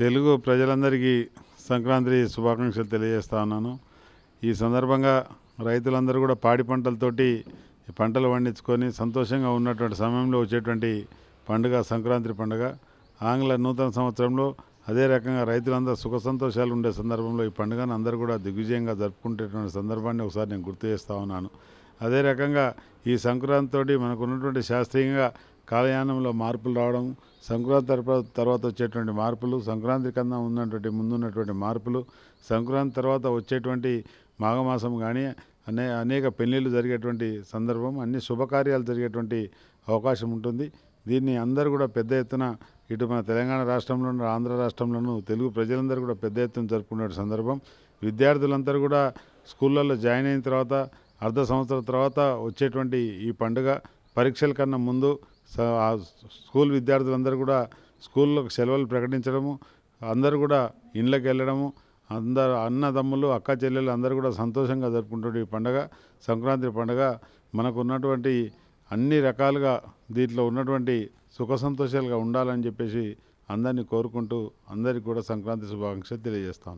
తెలుగు ప్రజలందరికీ సంక్రాంతి శుభాకాంక్షలు తెలియజేస్తా ఉన్నాను. ఈ సందర్భంగా రైతులందరూ కూడా పాడి పంటలతోటి పంటలు పండించుకొని సంతోషంగా ఉన్నటువంటి సమయంలో వచ్చేటువంటి పండుగ సంక్రాంతి పండుగ. ఆంగ్ల నూతన సంవత్సరంలో అదే రకంగా రైతులందరూ సుఖ సంతోషాలు ఉండే సందర్భంలో ఈ పండుగను అందరూ కూడా దిగ్విజయంగా జరుపుకుంటేటువంటి సందర్భాన్ని ఒకసారి నేను గుర్తు చేస్తా ఉన్నాను. అదే రకంగా ఈ సంక్రాంతితోటి మనకు ఉన్నటువంటి శాస్త్రీయంగా కాలయానంలో మార్పులు రావడం సంక్రాంతి తర్వాత వచ్చేటువంటి మార్పులు సంక్రాంతి కన్నా ఉన్నటువంటి ముందున్నటువంటి మార్పులు సంక్రాంతి తర్వాత వచ్చేటువంటి మాఘమాసం కానీ అనే అనేక పెళ్ళిళ్ళు జరిగేటువంటి సందర్భం అన్ని శుభకార్యాలు జరిగేటువంటి అవకాశం ఉంటుంది. దీన్ని అందరూ కూడా పెద్ద ఎత్తున ఇటు మన తెలంగాణ రాష్ట్రంలోను ఆంధ్ర రాష్ట్రంలోను తెలుగు ప్రజలందరూ కూడా పెద్ద ఎత్తున జరుపుకునే సందర్భం. విద్యార్థులందరూ కూడా స్కూళ్ళల్లో జాయిన్ అయిన తర్వాత అర్ధ సంవత్సరం తర్వాత వచ్చేటువంటి ఈ పండుగ పరీక్షల కన్నా ముందు స- ఆ స్కూల్ విద్యార్థులందరూ కూడా స్కూల్లో సెలవులు ప్రకటించడము అందరూ కూడా ఇండ్లకు వెళ్ళడము అందరు అన్నదమ్ములు అక్క చెల్లెలు అందరూ కూడా సంతోషంగా జరుపుకుంటున్న ఈ పండుగ సంక్రాంతి పండుగ. మనకు ఉన్నటువంటి అన్ని రకాలుగా దీంట్లో ఉన్నటువంటి సుఖ సంతోషాలుగా ఉండాలని చెప్పేసి అందరినీ కోరుకుంటూ అందరికీ కూడా సంక్రాంతి శుభాకాంక్షలు తెలియజేస్తాను